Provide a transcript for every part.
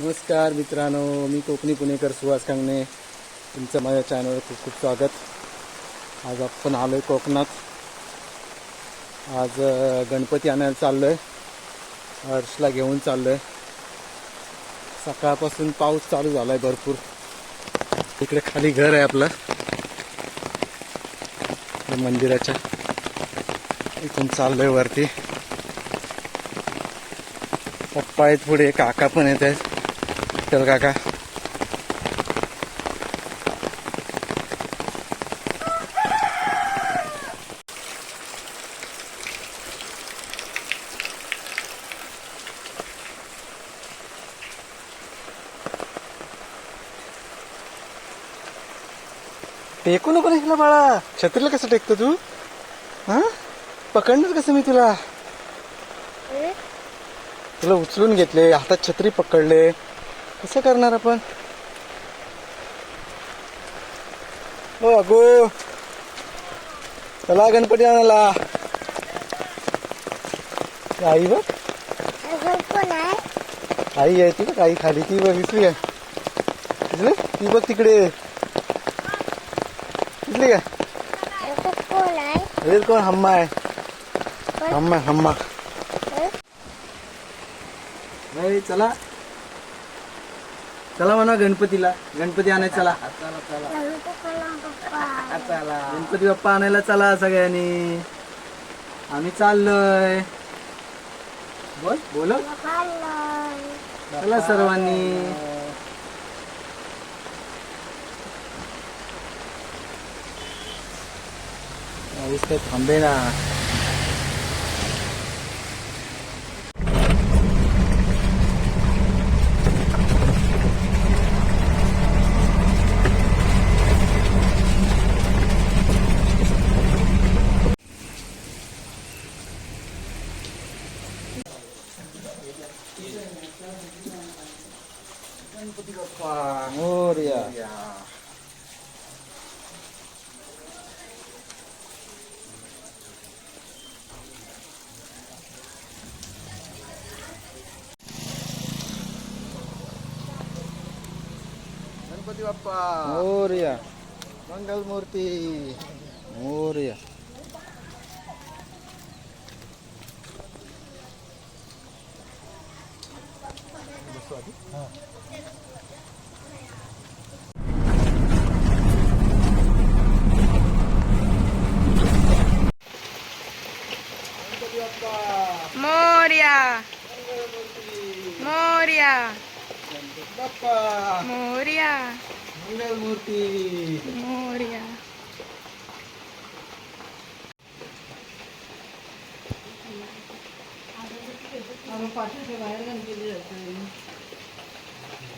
नमस्कार मित्रांनो मी कोकणी पुणेकर सुहास कांगणे. तुमचं माझ्या चॅनलवर खूप खूप स्वागत. आज आपण आलो आहे कोकणात. आज गणपती आणायला चाललो आहे हर्षला घेऊन चाललो आहे सकाळपासून पाऊस चालू झाला आहे भरपूर. इकडे खाली घर आहे आपलं. मंदिराच्या. इथून चाललोय वरती. पप्पा आहेत पुढे काका पण येत आहेत. चल काका. टेकू नको रे बाळा. छत्रीला कसं टेकतो तू? हा? पकडणार कसं मी तुला? तुला उचलून घेतले हातात छत्री पकडले. कसं करणार आपण? हो अगो चला गणपती आणायला. आई बघ. आई आहे ती बघ आई खाली. ती बघ दिसली काय ती बघ तिकडे. दिसली काय? हे कोण? हम्मा आहे. हम्मा हम्मा. नाही चला. चला म्हणा गणपतीला. गणपती आणायला चला. गणपती बाप्पा आणायला चला सगळ्यांनी. आम्ही चाललोय. बोल बोल. चला सर्वांनी. पाऊस काय थांबे ना मोरया गणपती बाप्पा मोरया मंगल मूर्ती मोरया मोर्या. मोर्या. बाप्पा. मोर्या. मंगल मूर्ती मोर्या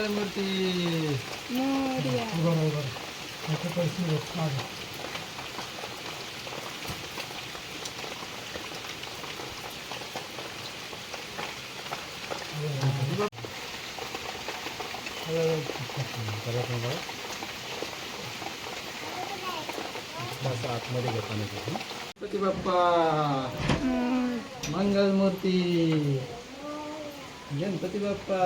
मंगल मूर्ती. मोर्या. आतमध्ये घेताना गणपती बाप्पा मंगल मूर्ती गणपती बाप्पा